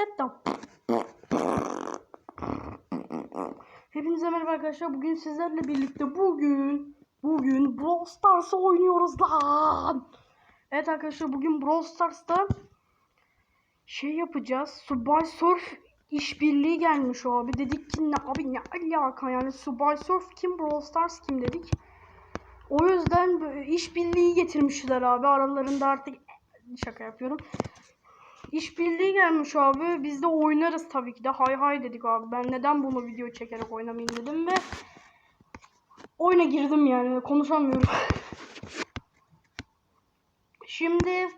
Testo. Hepinize merhaba arkadaşlar. Bugün sizlerle birlikte bugün bugün Brawl Stars oynuyoruz lan. Evet arkadaşlar bugün Brawl Stars'ta şey yapacağız. Subway Surf işbirliği gelmiş abi. Dedik ki ne abi ne alaka yani Subway Surf kim Brawl Stars kim dedik. O yüzden işbirliği getirmişler abi. Aralarında artık şaka yapıyorum. İşbirliği gelmiş abi. Biz de oynarız tabii ki de. Hay hay dedik abi. Ben neden bunu video çekerek oynamayayım dedim ve oyuna girdim yani. Konuşamıyorum. Şimdi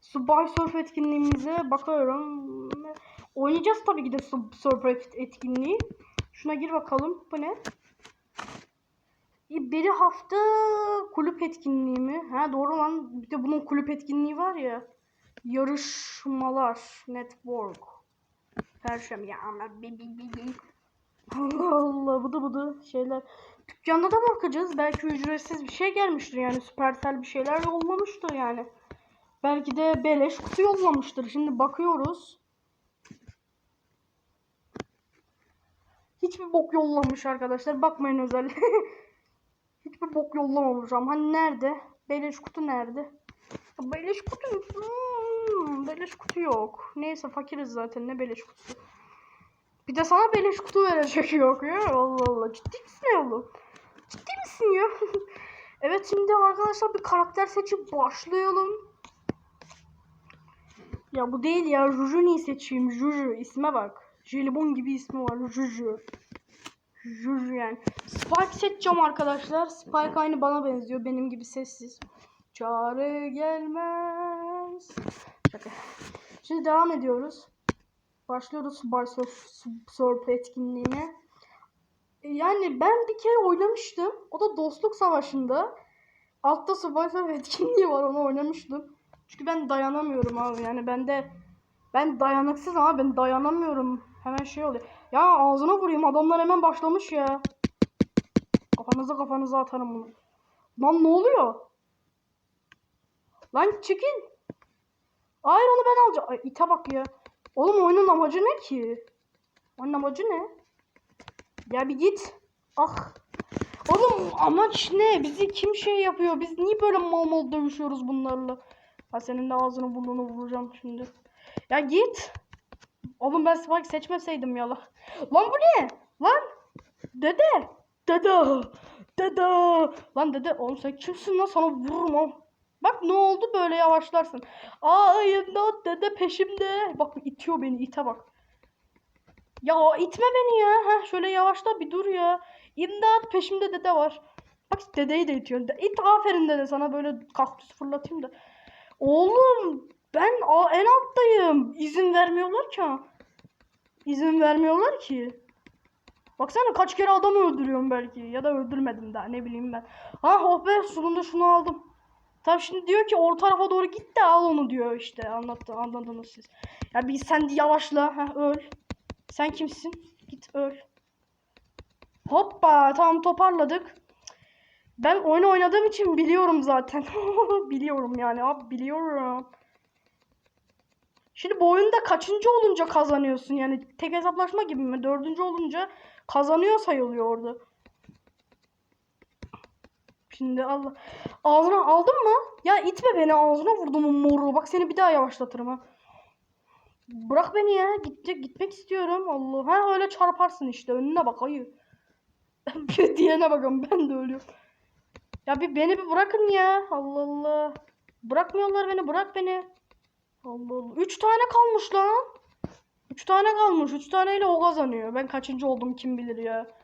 Subway Surf etkinliğimize bakıyorum. Oynayacağız tabii ki de Sub Surf etkinliği. Şuna gir bakalım. Bu ne? Bir hafta kulüp etkinliği mi? Ha doğru lan. Bir de bunun kulüp etkinliği var ya. Yarışmalar. Network. Perşembe ya ama bi bi bi bi. Allah Allah bıdı bıdı şeyler. Dükkanda da bakacağız. Belki ücretsiz bir şey gelmiştir yani. Süpersel bir şeyler yollamıştır yani. Belki de beleş kutu yollamıştır. Şimdi bakıyoruz. Hiçbir bok yollamış arkadaşlar. Bakmayın özel. Hiçbir bok yollamamış ama hani nerede? Beleş kutu nerede? Beleş kutu hmm, beleş kutu yok. Neyse fakiriz zaten ne beleş kutusu. Bir de sana beleş kutu verecek yok ya. Allah Allah ciddi misin ya oğlum? Ciddi misin ya? evet şimdi arkadaşlar bir karakter seçip başlayalım. Ya bu değil ya. Juju'yu seçeyim. Juju isme bak. Jelibon gibi ismi var. Juju. Juju yani. Spike seçeceğim arkadaşlar. Spike aynı bana benziyor. Benim gibi sessiz. Çare gelmez. Şaka. Şimdi devam ediyoruz. Başlıyoruz Surf, Surf etkinliğine. Yani ben bir kere oynamıştım. O da Dostluk Savaşı'nda. Altta Surf etkinliği var. Onu oynamıştım. Çünkü ben dayanamıyorum abi. Yani ben de ben dayanıksız ama ben dayanamıyorum. Hemen şey oluyor. Ya ağzına vurayım adamlar hemen başlamış ya. Kafanıza kafanıza atarım bunu. Lan ne oluyor? Lan çekil. Hayır onu ben alacağım. Ay ite bak ya. Oğlum oyunun amacı ne ki? Oyunun amacı ne? Ya bir git. Ah. Oğlum amaç ne? Bizi kim şey yapıyor? Biz niye böyle mal mal dövüşüyoruz bunlarla? Ha senin de ağzını burnunu vuracağım şimdi. Ya git. Oğlum ben Spike seçmeseydim ya lan. Lan bu ne? Lan. Dede. Dede. Dede. Lan dede. Oğlum sen kimsin lan sana vururum oğlum. Bak ne oldu böyle yavaşlarsın. Aa imdat dede peşimde. Bak itiyor beni ite bak. Ya itme beni ya. Heh, şöyle yavaşla bir dur ya. İmdat peşimde dede var. Bak dedeyi de itiyorsun. İt aferin dede sana böyle kaktüs fırlatayım da. Oğlum ben en alttayım. İzin vermiyorlar ki. İzin vermiyorlar ki. Baksana kaç kere adam öldürüyorum belki. Ya da öldürmedim daha ne bileyim ben. Ha oh be sonunda şunu aldım. Tabi şimdi diyor ki orta tarafa doğru git de al onu diyor işte. Anlattı, anladınız siz. Ya bir sen yavaşla. Ha, öl. Sen kimsin? Git öl. Hoppa tamam toparladık. Ben oyunu oynadığım için biliyorum zaten. biliyorum yani abi biliyorum. Şimdi bu oyunda kaçıncı olunca kazanıyorsun yani tek hesaplaşma gibi mi? Dördüncü olunca kazanıyor sayılıyor orada. Şimdi Allah. Ağzına aldın mı? Ya itme beni ağzına vurdum moru. Bak seni bir daha yavaşlatırım ha. Bırak beni ya. Gidecek gitmek istiyorum. Allah. Ha öyle çarparsın işte. Önüne bak ayı. diyene bakın ben de ölüyorum. Ya bir beni bir bırakın ya. Allah Allah. Bırakmıyorlar beni. Bırak beni. Allah Allah. Üç tane kalmış lan. Üç tane kalmış. Üç taneyle o kazanıyor. Ben kaçıncı oldum kim bilir ya.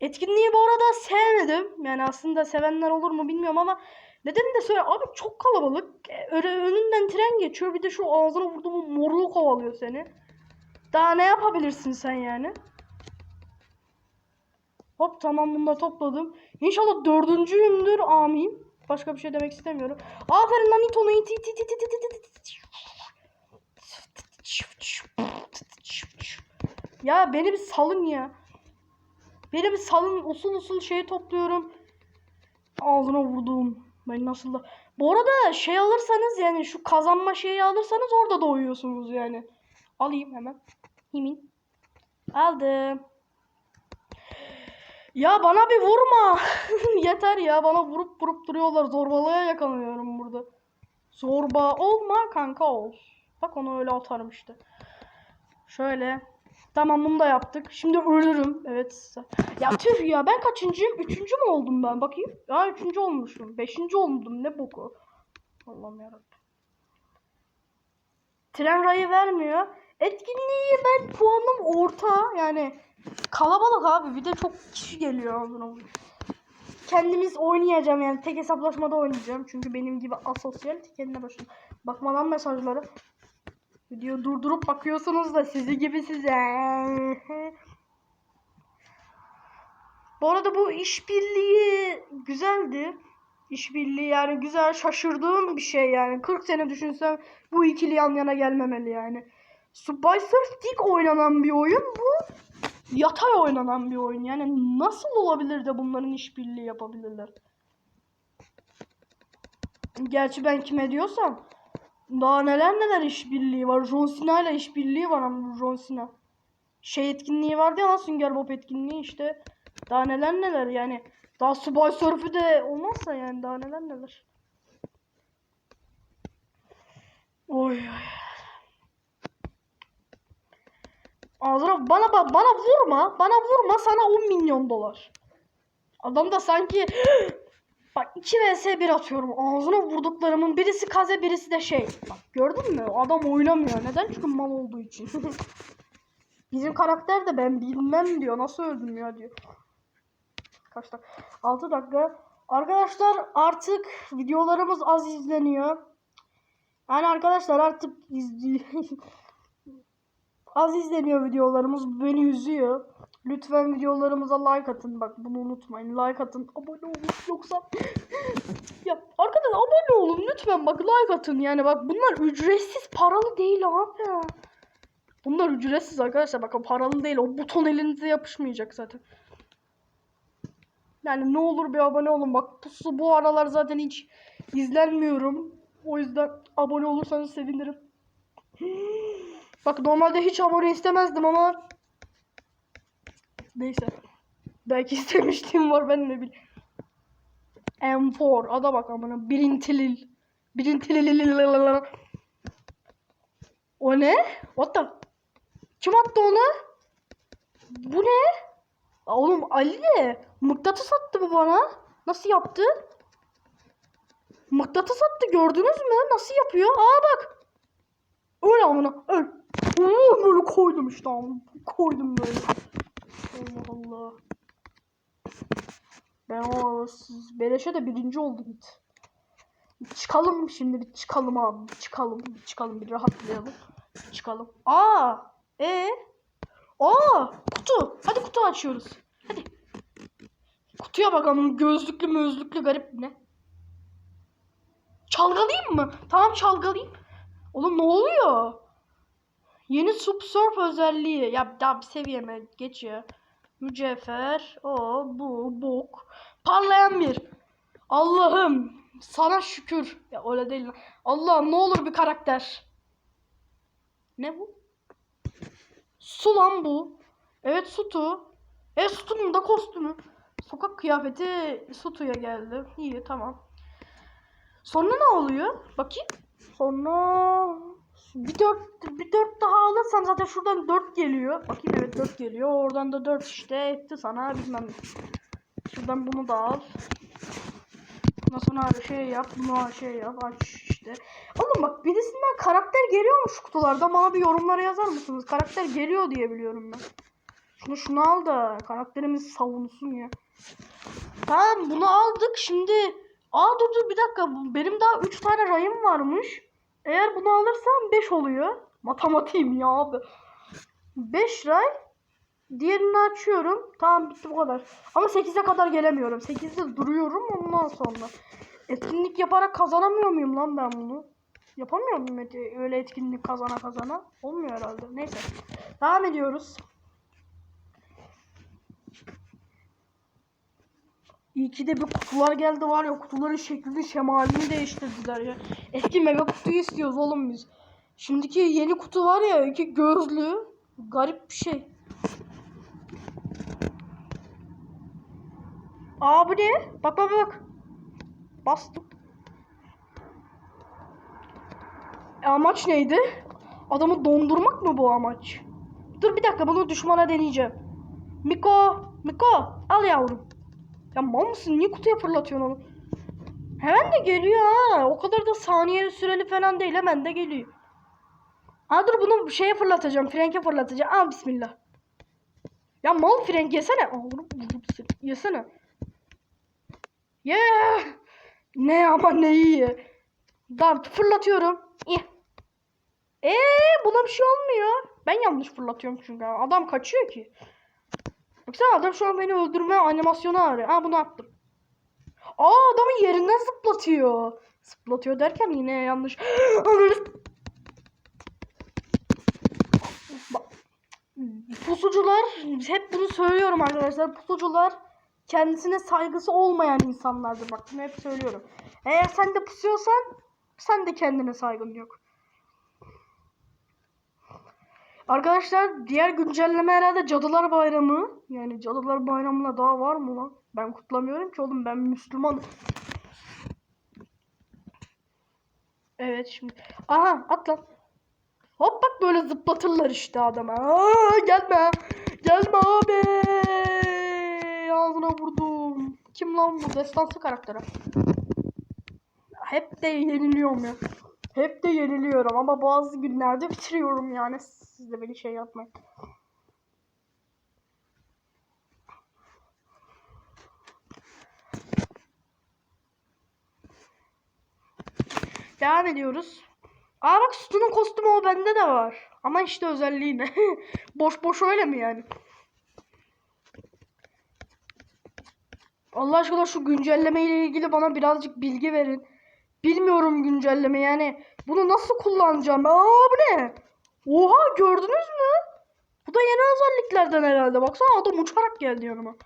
Etkinliği bu arada sevmedim. Yani aslında sevenler olur mu bilmiyorum ama neden de söyle abi çok kalabalık. E, önünden tren geçiyor. Bir de şu ağzına vurduğum morluğu kovalıyor seni. Daha ne yapabilirsin sen yani? Hop tamam bunu da topladım. İnşallah dördüncüyümdür. Amin. Başka bir şey demek istemiyorum. Aferin lan it Ya beni bir salın ya. Beni bir salın usul usul şey topluyorum. Ağzına vurdum. Ben nasıl da... Bu arada şey alırsanız yani şu kazanma şeyi alırsanız orada doğuyorsunuz yani. Alayım hemen. Himin. Aldım. Ya bana bir vurma. Yeter ya bana vurup vurup duruyorlar. Zorbalığa yakalanıyorum burada. Zorba olma kanka ol. Bak onu öyle atarım işte. Şöyle. Tamam bunu da yaptık. Şimdi ölürüm. Evet. Ya tüh ya ben kaçıncıyım? Üçüncü mü oldum ben? Bakayım. Ya üçüncü olmuşum. Beşinci oldum. Ne boku. Allah'ım yarabbim. Tren rayı vermiyor. Etkinliği ben puanım orta. Yani kalabalık abi. Bir de çok kişi geliyor. Kendimiz oynayacağım yani. Tek hesaplaşmada oynayacağım. Çünkü benim gibi asosyal kendine başına. Bakmadan mesajları. Video durdurup bakıyorsunuz da sizi gibi size. Bu arada bu işbirliği güzeldi. İşbirliği yani güzel şaşırdığım bir şey yani. 40 sene düşünsem bu ikili yan yana gelmemeli yani. Subway Surf dik oynanan bir oyun bu. Yatay oynanan bir oyun. Yani nasıl olabilir de bunların işbirliği yapabilirler? Gerçi ben kime diyorsam daha neler neler işbirliği var. John Cena ile işbirliği var ama John Cena. Şey etkinliği vardı ya Sünger Bob etkinliği işte. Daha neler neler yani. Daha Subway Surf'ü de olmazsa yani daha neler neler. Oy oy. Ağzına bana bana vurma. Bana vurma sana 10 milyon dolar. Adam da sanki 2 vs 1 atıyorum. Ağzına vurduklarımın birisi kaze birisi de şey. Bak gördün mü? Adam oynamıyor. Neden? Çünkü mal olduğu için. Bizim karakter de ben bilmem diyor. Nasıl öldüm ya diyor. Kaç dakika? 6 dakika. Arkadaşlar artık videolarımız az izleniyor. Yani arkadaşlar artık izliyor. az izleniyor videolarımız. Beni üzüyor. Lütfen videolarımıza like atın. Bak bunu unutmayın. Like atın. Abone olun. Yoksa ya arkadaşlar abone olun lütfen bak like atın. Yani bak bunlar ücretsiz paralı değil abi. Bunlar ücretsiz arkadaşlar. Bakın paralı değil. O buton elinize yapışmayacak zaten. Yani ne olur bir abone olun. Bak pusu bu aralar zaten hiç izlenmiyorum. O yüzden abone olursanız sevinirim. Bak normalde hiç abone istemezdim ama neyse. Belki istemiştim var ben ne bileyim. M4 ada bak amına birintilil. Birintilil. O ne? What the? Kim attı onu? Bu ne? Oğlum Ali de mıknatıs attı bu bana. Nasıl yaptı? Mıknatıs attı gördünüz mü? Nasıl yapıyor? Aa bak. Öl amına öl. Oo, böyle koydum işte amına. Koydum böyle. Allah Allah. Ben o siz beleşe de birinci oldum git. Çıkalım şimdi bir çıkalım abi. Bir çıkalım. Bir çıkalım bir rahatlayalım. Bir çıkalım. Aa! E Aa! Kutu. Hadi kutu açıyoruz. Hadi. Kutuya bakalım. Gözlüklü mözlüklü garip ne? Çalgalayayım mı? Tamam çalgalayayım. Oğlum ne oluyor? Yeni subsurf özelliği. Ya daha bir seviyeme geç ya. Mücevher. O bu bok. Parlayan bir. Allah'ım sana şükür. Ya öyle değil. Allah'ım ne olur bir karakter. Ne bu? Su lan bu. Evet Sutu. E Sutu'nun da kostümü. Sokak kıyafeti Sutu'ya geldi. İyi tamam. Sonra ne oluyor? Bakayım. Sonra bir dört, bir dört daha alırsam zaten şuradan dört geliyor. Bakayım evet dört geliyor. Oradan da dört işte etti sana bilmem. Şuradan bunu da al. Ondan sonra şey yap, bunu şey yap, aç işte. Oğlum bak birisinden karakter geliyor mu şu kutularda? Bana bir yorumlara yazar mısınız? Karakter geliyor diye biliyorum ben. Şunu şunu al da karakterimiz savunsun ya. Tamam bunu aldık şimdi. Aa dur dur bir dakika. Benim daha 3 tane rayım varmış. Eğer bunu alırsam 5 oluyor. Matematiğim ya abi. 5 ray. Diğerini açıyorum. Tamam bitti bu kadar. Ama 8'e kadar gelemiyorum. 8'de duruyorum ondan sonra. Etkinlik yaparak kazanamıyor muyum lan ben bunu? Yapamıyor muyum et- öyle etkinlik kazana kazana? Olmuyor herhalde. Neyse. Devam ediyoruz. İyi ki de bir kutular geldi var ya kutuların şeklini şemalini değiştirdiler ya. Eski mega kutuyu istiyoruz oğlum biz. Şimdiki yeni kutu var ya iki gözlü. Garip bir şey. Aa bu ne? Bak bak bak. Bastım. E, amaç neydi? Adamı dondurmak mı bu amaç? Dur bir dakika bunu düşmana deneyeceğim. Miko, Miko al yavrum. Ya mal mısın? Niye kutuya fırlatıyorsun onu? Hemen de geliyor ha. O kadar da saniye süreli falan değil. Hemen de geliyor. Ha dur bunu şeye fırlatacağım. Frenke fırlatacağım. Aa bismillah. Ya mal frenk yesene. Aa, vurup vurup. Yesene. Yeah. Ne ama ne iyi. Tamam fırlatıyorum. İyi. Eee buna bir şey olmuyor. Ben yanlış fırlatıyorum çünkü. Adam kaçıyor ki. Baksana adam şu an beni öldürme animasyonu arıyor. Ha bunu attım. Aa adamı yerinden zıplatıyor. Zıplatıyor derken yine yanlış. Pusucular hep bunu söylüyorum arkadaşlar. Pusucular kendisine saygısı olmayan insanlardır. Bak bunu hep söylüyorum. Eğer sen de pusuyorsan sen de kendine saygın yok. Arkadaşlar diğer güncelleme herhalde Cadılar Bayramı. Yani Cadılar Bayramı'na daha var mı lan? Ben kutlamıyorum ki oğlum ben Müslüman. Evet şimdi. Aha at lan. Hop bak böyle zıplatırlar işte adama. Aa, gelme. Gelme abi. Ağzına vurdum. Kim lan bu? Destansı karakteri. Hep de yeniliyorum ya. Hep de yeniliyorum ama bazı günlerde bitiriyorum yani. Siz de beni şey yapmayın. Devam ediyoruz. Aa bak Stu'nun kostümü o bende de var. Ama işte özelliği ne? boş boş öyle mi yani? Allah aşkına şu güncelleme ile ilgili bana birazcık bilgi verin. Bilmiyorum güncelleme yani. Bunu nasıl kullanacağım? Aa bu ne? Oha gördünüz mü? Bu da yeni özelliklerden herhalde. Baksana adam uçarak geldi yanıma.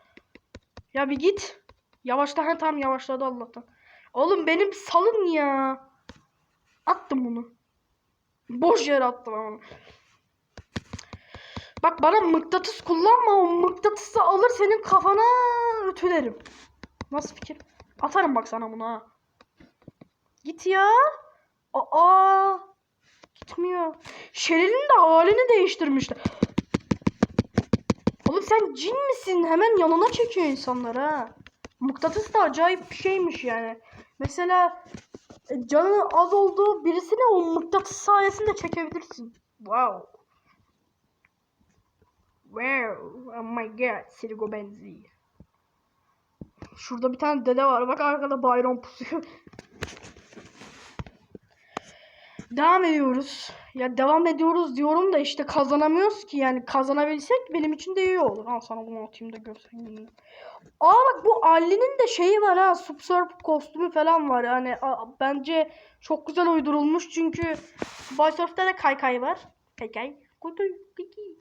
Ya bir git. Yavaşla. Ha tamam yavaşladı Allah'tan. Oğlum benim salın ya. Attım bunu. Boş yere attım onu. Bak bana mıknatıs kullanma. O mıknatısı alır senin kafana ütülerim. Nasıl fikir? Atarım bak sana bunu ha. Git ya. Aa. Gitmiyor. Şeril'in de halini değiştirmişler. Oğlum sen cin misin? Hemen yanına çekiyor insanlar ha. Mıknatıs da acayip bir şeymiş yani. Mesela e, canı az olduğu birisini o mıknatıs sayesinde çekebilirsin. Wow. Wow. Oh my god. Sirigo benzi. Şurada bir tane dede var. Bak arkada bayram pusuyor. Devam ediyoruz. Ya devam ediyoruz diyorum da işte kazanamıyoruz ki yani kazanabilsek benim için de iyi olur. Al sana bunu atayım da görsen. Aa bak bu Ali'nin de şeyi var ha. Subsurf kostümü falan var yani. a- bence çok güzel uydurulmuş çünkü Boy Surf'te de kaykay var. Kaykay. Kutu. Kiki.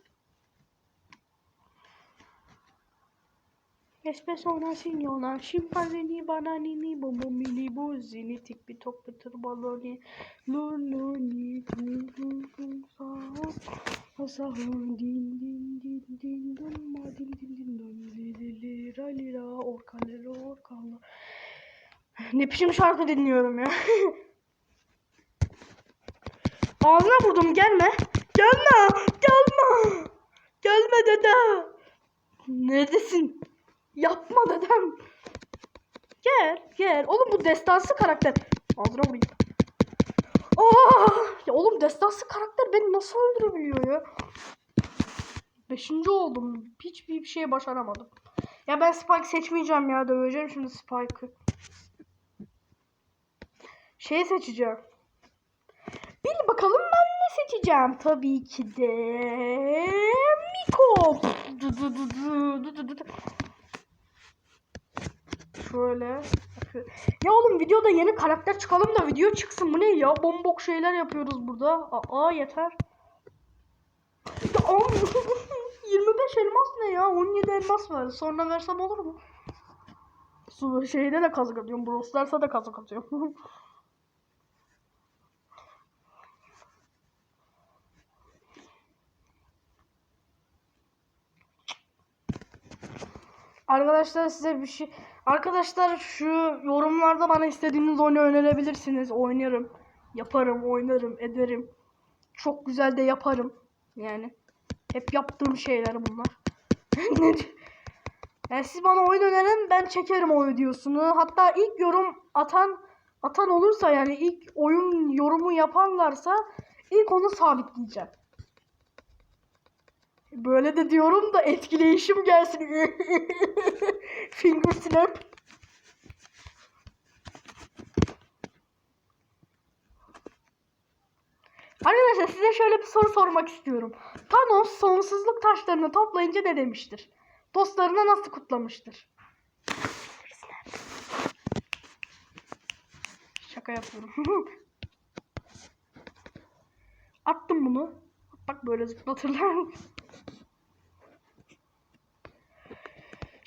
Espresso una signora, scimpanzini, bananini, bombomini, buzzini, ticpi toc tırbaloni, luluni, sahun, din din din din dun, ma din din din dun, li li li, ra li ra, orka li ra, orka la. Ne biçim şarkı dinliyorum ya. Ağzına vurdum gelme. Gelme. Gelme. Gelme dede. Neredesin? Yapma dedem. Gel gel. Oğlum bu destansı karakter. Ağzına vurayım. Aa! Ya oğlum destansı karakter beni nasıl öldürebiliyor ya? Beşinci oldum. Hiçbir bir şey başaramadım. Ya ben Spike seçmeyeceğim ya. Döveceğim şimdi Spike'ı. Şey seçeceğim. Bil bakalım ben ne seçeceğim? Tabii ki de Miko. Şöyle. Ya oğlum videoda yeni karakter çıkalım da video çıksın. Bu ne ya? Bombok şeyler yapıyoruz burada. Aa yeter. Ya oğlum 25 elmas ne ya? 17 elmas var. Sonra versem olur mu? Su şeyde de kazık atıyorum. Brawl Stars'a da kazık atıyorum. Arkadaşlar size bir şey... Arkadaşlar şu yorumlarda bana istediğiniz oyunu önerebilirsiniz. Oynarım. Yaparım, oynarım, ederim. Çok güzel de yaparım. Yani. Hep yaptığım şeyler bunlar. yani siz bana oyun önerin ben çekerim o videosunu. Hatta ilk yorum atan atan olursa yani ilk oyun yorumu yaparlarsa ilk onu sabitleyeceğim. Böyle de diyorum da etkileyişim gelsin. Finger snap. Arkadaşlar size şöyle bir soru sormak istiyorum. Thanos sonsuzluk taşlarını toplayınca ne demiştir? Dostlarına nasıl kutlamıştır? Şaka yapıyorum. Attım bunu. Bak böyle zıplatırlar.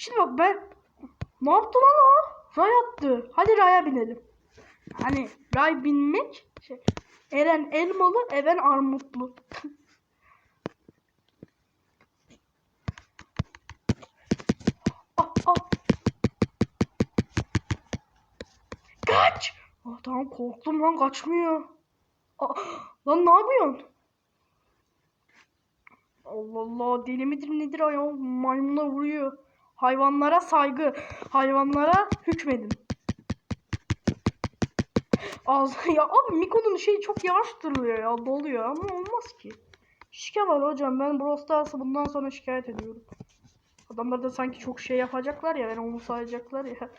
Şimdi bak ben ne yaptı lan o? Ray attı. Hadi raya binelim. Hani ray binmek şey, Eren elmalı, Even armutlu. ah, ah. Kaç! Ah, tamam korktum lan kaçmıyor. Ah, lan ne yapıyorsun? Allah Allah deli midir nedir ayol maymuna vuruyor. Hayvanlara saygı, hayvanlara hükmedin. Ağzı ya abi Miko'nun şeyi çok yavaş duruyor ya doluyor ama olmaz ki. Şike var hocam ben Brawl bundan sonra şikayet ediyorum. Adamlar da sanki çok şey yapacaklar ya beni umursayacaklar ya.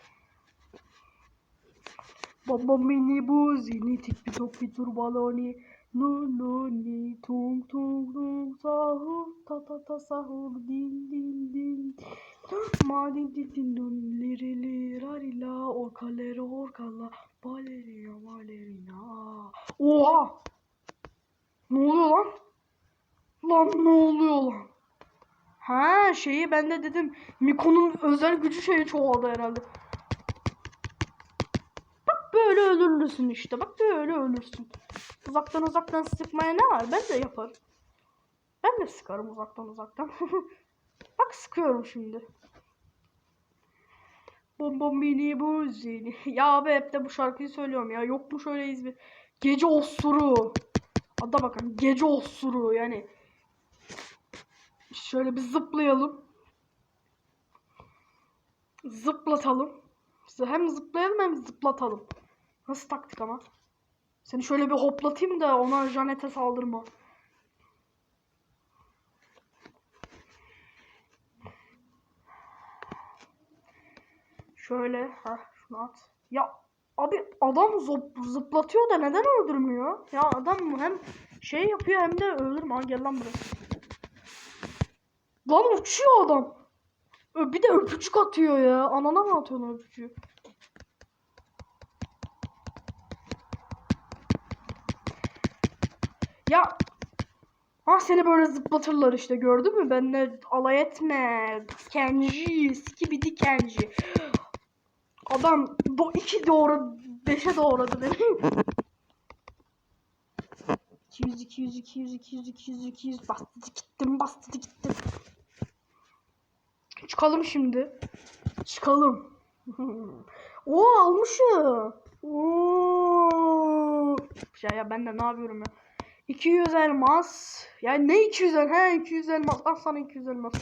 Baba mini buzini tik bir tok bir tur baloni. No no ni tung tung tung sahur ta ta ta sahur din din din. Ma din din din dun liri lirarila orkalere orkala balerina balerina. Oha! Ne oluyor lan? Lan ne oluyor lan? Ha şeyi ben de dedim Miko'nun özel gücü şeyi çoğaldı herhalde. Bak böyle ölürsün işte. Bak böyle ölürsün. Uzaktan uzaktan sıkmaya ne var? Ben de yaparım. Ben de sıkarım uzaktan uzaktan. Bak sıkıyorum şimdi. Bom bom mini buzini. Ya abi hep de bu şarkıyı söylüyorum ya. Yok mu şöyle izbi? Gece osuru. Ada bakın gece osuru yani. Şöyle bir zıplayalım. Zıplatalım. Hem zıplayalım hem zıplatalım. Nasıl taktik ama? Seni şöyle bir hoplatayım da ona Janet'e saldırma. Şöyle, ha şunu at. Ya abi adam zop- zıplatıyor da neden öldürmüyor? Ya adam hem şey yapıyor hem de öldürme. Ha, gel lan buraya. Lan uçuyor adam. Bir de öpücük atıyor ya. Anana mı atıyorsun öpücüğü? Ya Ha seni böyle zıplatırlar işte gördün mü? Benle alay etme. Kenji, skibidi Kenji. Adam do iki doğru beşe doğradı beni. 200 200 200 200 200 200 bastı gittim bastı gittim. Çıkalım şimdi. Çıkalım. Oo almışım. Oo. Ya, ya ben de ne yapıyorum ya? 200 elmas. Yani ne 200 elmas? He 200 elmas. Al sana 200 elmas.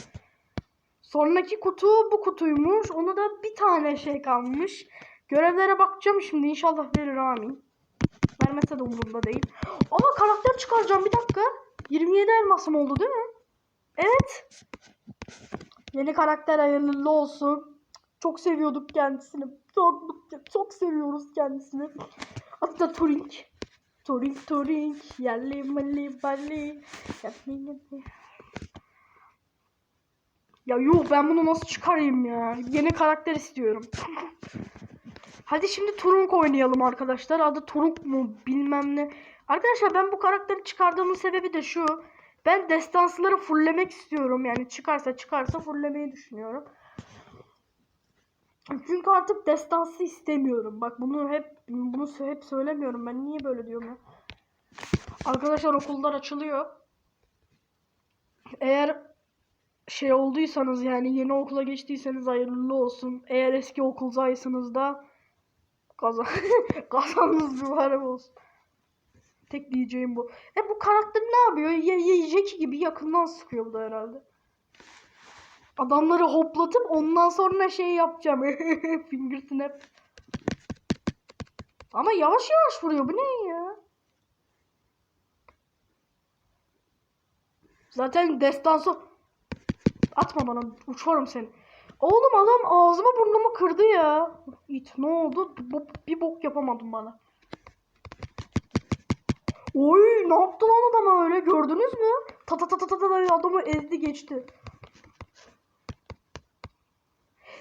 Sonraki kutu bu kutuymuş. Ona da bir tane şey kalmış. Görevlere bakacağım şimdi. İnşallah verir amin. Vermese de umurumda değil. Ama karakter çıkaracağım bir dakika. 27 elmasım oldu değil mi? Evet. Yeni karakter hayırlı olsun. Çok seviyorduk kendisini. Çok çok seviyoruz kendisini. Da Turing. Turing Turing. Yerli mali bali. Ya yuh ben bunu nasıl çıkarayım ya? Yeni karakter istiyorum. Hadi şimdi Turunk oynayalım arkadaşlar. Adı Turunk mu bilmem ne. Arkadaşlar ben bu karakteri çıkardığımın sebebi de şu. Ben destansları fulllemek istiyorum. Yani çıkarsa çıkarsa fulllemeyi düşünüyorum. Çünkü artık destansı istemiyorum. Bak bunu hep bunu hep söylemiyorum. Ben niye böyle diyorum ya? Arkadaşlar okullar açılıyor. Eğer şey olduysanız yani yeni okula geçtiyseniz hayırlı olsun. Eğer eski okuldaysanız da kazan kazanınız mübarek olsun. Tek diyeceğim bu. E bu karakter ne yapıyor? Ye, ye, Jackie gibi yakından sıkıyor bu da herhalde. Adamları hoplatıp ondan sonra şey yapacağım. Finger snap. Ama yavaş yavaş vuruyor. Bu ne ya? Zaten destansı... Atma bana. Uçarım seni. Oğlum adam ağzımı burnumu kırdı ya. İt ne oldu? Bir bok yapamadım bana. Oy ne yaptı lan adama öyle gördünüz mü? Ta ta ta ta ta ta adamı ezdi geçti.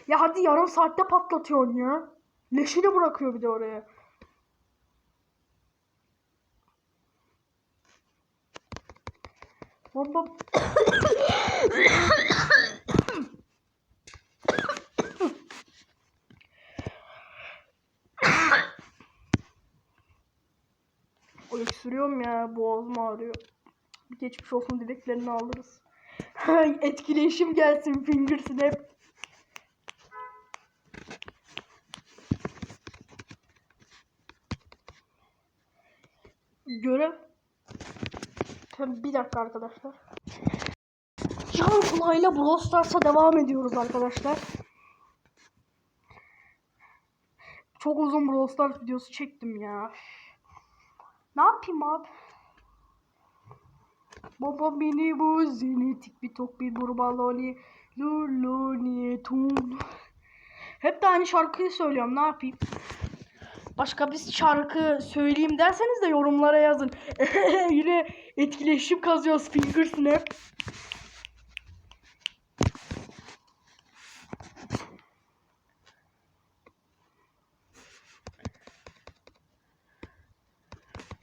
Ya hadi yarım saatte patlatıyorsun ya. Leşini bırakıyor bir de oraya. Bomba... O öksürüyorum ya boğazım ağrıyor. Bir geçmiş olsun dileklerini alırız. Etkileşim gelsin finger snap. Görev. Tabii bir dakika arkadaşlar. Can Kula'yla Brawl Stars'a devam ediyoruz arkadaşlar. Çok uzun Brawl Stars videosu çektim ya. Ne yapayım abi? Baba beni bu zini tik bir tok bir burbaloni luluni tun. Hep de aynı şarkıyı söylüyorum ne yapayım? Başka bir şarkı söyleyeyim derseniz de yorumlara yazın. Yine etkileşim kazıyoruz finger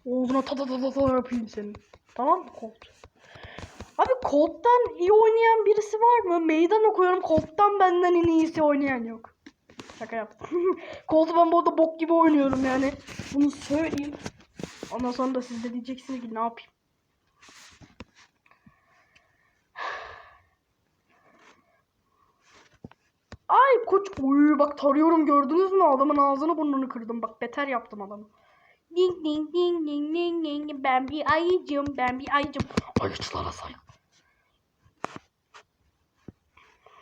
Ağzına ta ta ta ta ta yapayım senin. Tamam mı Colt? Abi Colt'tan iyi oynayan birisi var mı? Meydan okuyorum Colt'tan benden en iyisi oynayan yok. Şaka yaptım. Colt'u ben bu arada bok gibi oynuyorum yani. Bunu söyleyeyim. Ondan sonra da siz de diyeceksiniz ki ne yapayım. Ay koç. Uy bak tarıyorum gördünüz mü? Adamın ağzını burnunu kırdım. Bak beter yaptım adamı. Ding ding ding ding ding ding. Ben bir ayıcım. Ben bir ayıcım. Ayıcılara say.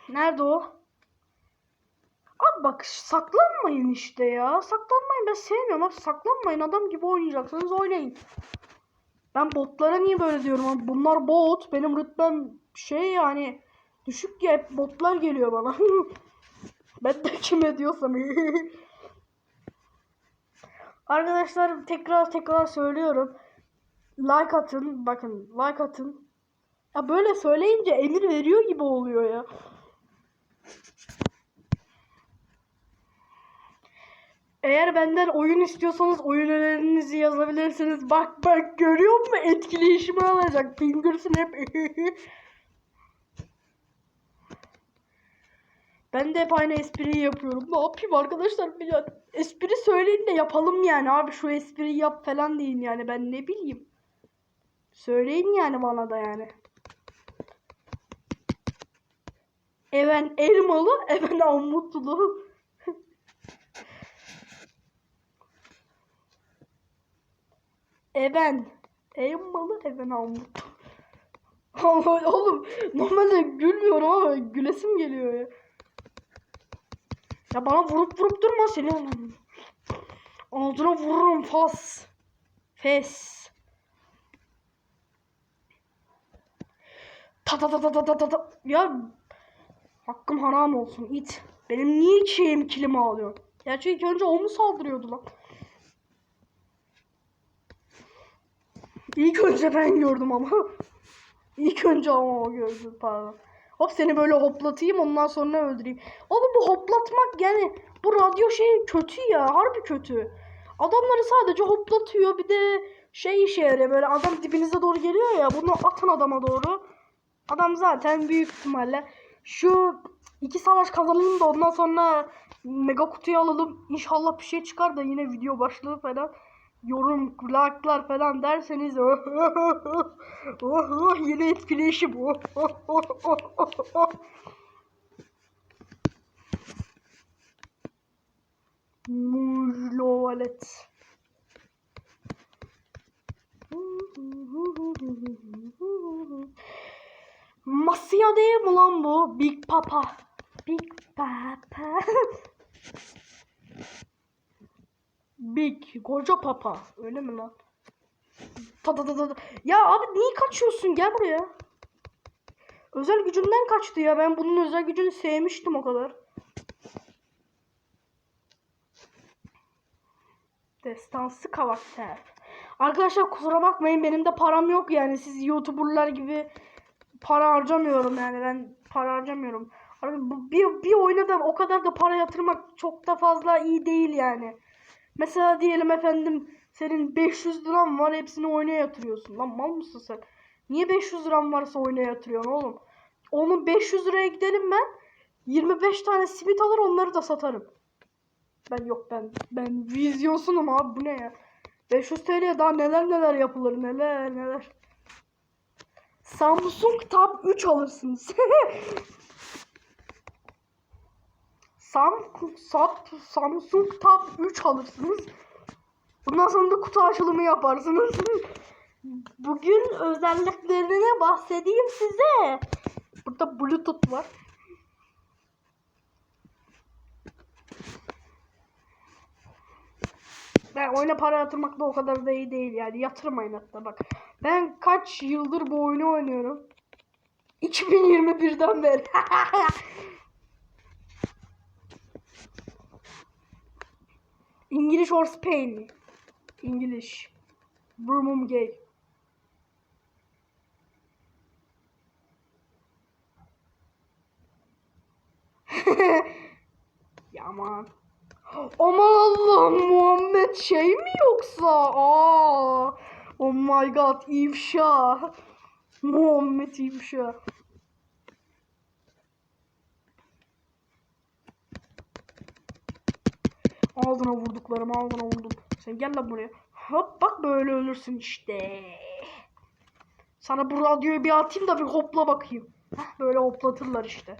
Nerede o? Abi bak saklanmayın işte ya. Saklanmayın ben sevmiyorum abi. Saklanmayın adam gibi oynayacaksınız oynayın. Ben botlara niye böyle diyorum abi? Bunlar bot. Benim rütbem şey yani düşük ya hep botlar geliyor bana. ben de kime diyorsam. Arkadaşlar tekrar tekrar söylüyorum. Like atın. Bakın like atın. Ya böyle söyleyince emir veriyor gibi oluyor ya. Eğer benden oyun istiyorsanız oyun önerilerinizi yazabilirsiniz. Bak bak görüyor musun? Etkileşimi alacak. Finger snap. ben de hep aynı espriyi yapıyorum. Ne yapayım arkadaşlar? Ya, espri söyleyin de yapalım yani. Abi şu espriyi yap falan deyin yani. Ben ne bileyim. Söyleyin yani bana da yani. Even elmalı, even armutlu. Even elmalı, even armutlu. Allah oğlum normalde gülmüyorum ama gülesim geliyor ya. Ya bana vurup vurup durma seni. Ağzına vururum fas. Fes. Ta ta ta ta ta ta ta ta. Ya hakkım haram olsun it. Benim niye şeyim kilimi alıyor? Gerçi ilk önce o mu saldırıyordu lan? İlk önce ben gördüm ama. İlk önce ama o gördü pardon. Hop seni böyle hoplatayım ondan sonra öldüreyim. Oğlum bu hoplatmak yani bu radyo şey kötü ya harbi kötü. Adamları sadece hoplatıyor bir de şey işe yarıyor böyle adam dibinize doğru geliyor ya bunu atın adama doğru. Adam zaten büyük ihtimalle şu iki savaş kazanalım da ondan sonra mega kutuyu alalım. İnşallah bir şey çıkar da yine video başlığı falan. Yorum, like'lar falan derseniz oh, oh, oh, oh, oh, yine etkileşim. Oh, oh, oh, oh, oh, oh. Mujlo valet. Masya değil mi lan bu? Big Papa. Big Papa. Big. Koca Papa. Öyle mi lan? Ta ta ta ta. Ya abi niye kaçıyorsun? Gel buraya. Özel gücünden kaçtı ya. Ben bunun özel gücünü sevmiştim o kadar. Destansı karakter. Arkadaşlar kusura bakmayın benim de param yok yani siz youtuberlar gibi para harcamıyorum yani ben para harcamıyorum. Abi Bir, bir oyuna da o kadar da para yatırmak çok da fazla iyi değil yani. Mesela diyelim efendim senin 500 liran var hepsini oyuna yatırıyorsun. Lan mal mısın sen? Niye 500 liran varsa oyuna yatırıyorsun oğlum? Onun 500 liraya gidelim ben. 25 tane simit alır onları da satarım. Ben yok ben ben vizyonsuzum abi bu ne ya? 500 TL'ye daha neler neler yapılır neler neler. Samsung Tab 3 alırsınız. Sam, Sat, Samsung Tab 3 alırsınız. Bundan sonra da kutu açılımı yaparsınız. Bugün özelliklerine bahsedeyim size. Burada Bluetooth var. Ben oyuna para yatırmak da o kadar da iyi değil yani. Yatırmayın hatta bak. Ben kaç yıldır bu oyunu oynuyorum. 2021'den beri. English or Spain? English. Birmingham gay. ya aman. Aman Allah'ım Muhammed şey mi yoksa? Aa, oh my god ifşa. Muhammed ifşa. Ağzına vurduklarım ağzına vurdum. Sen gel lan buraya. Hop bak böyle ölürsün işte. Sana bu radyoyu bir atayım da bir hopla bakayım. Heh, böyle hoplatırlar işte.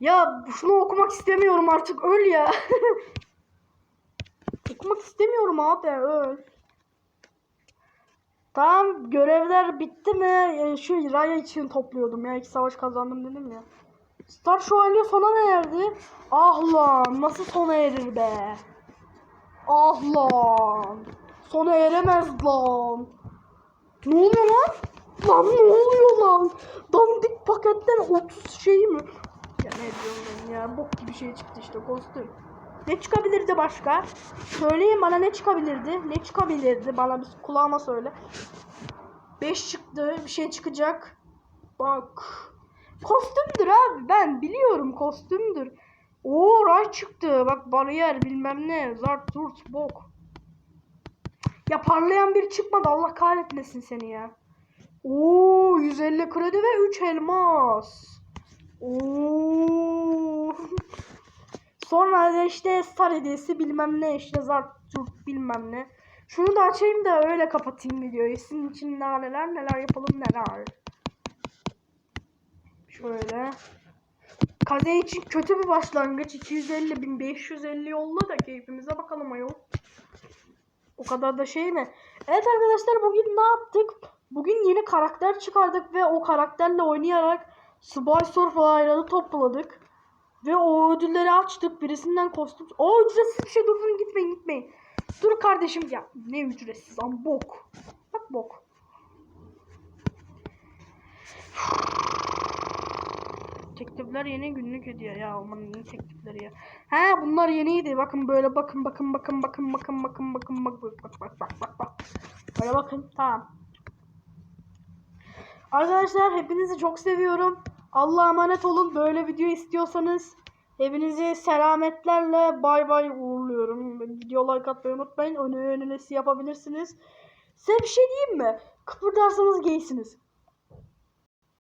Ya şunu okumak istemiyorum artık öl ya. okumak istemiyorum abi öl. Tamam görevler bitti mi? Ee, şu Raya için topluyordum ya. iki savaş kazandım dedim ya. Star Şövalye sona mı erdi? Ah lan nasıl sona erir be? Ah lan. Sona eremez lan. Ne oluyor lan? Lan ne oluyor lan? Dandik paketten 30 şey mi? Ya ne diyorum ben ya? Bok gibi şey çıktı işte kostüm. Ne çıkabilirdi başka? Söyleyin bana ne çıkabilirdi? Ne çıkabilirdi? Bana bir kulağıma söyle. 5 çıktı. Bir şey çıkacak. Bak. Kostümdür abi. Ben biliyorum kostümdür. Oo ray çıktı. Bak bariyer bilmem ne. Zart zurt bok. Ya parlayan bir çıkmadı. Allah kahretmesin seni ya. Oo 150 kredi ve 3 elmas. Oo. Sonra da işte star hediyesi bilmem ne işte zart zurt bilmem ne. Şunu da açayım da öyle kapatayım videoyu. Sizin için neler neler yapalım neler. Şöyle. Kaze için kötü bir başlangıç. 250 bin 550 yolla da keyfimize bakalım ayol. O kadar da şey mi? Evet arkadaşlar bugün ne yaptık? Bugün yeni karakter çıkardık ve o karakterle oynayarak Subay Surf ayranı topladık. Ve o ödülleri açtık. Birisinden kostüm... O ücretsiz bir şey durun gitmeyin gitmeyin. Dur kardeşim ya. Ne ücretsiz ama bok. Bak bok. Teklifler yeni günlük hediye ya aman ne teklifleri ya. He bunlar yeniydi. Bakın böyle bakın bakın bakın bakın bakın bakın bakın bak bak bak bak bak bak bak. Böyle bakın tamam. Arkadaşlar hepinizi çok seviyorum. Allah'a emanet olun. Böyle video istiyorsanız hepinizi selametlerle bay bay uğurluyorum. Video like atmayı unutmayın. Önü önünesi yapabilirsiniz. Size bir şey diyeyim mi? Kıpırdarsanız geysiniz.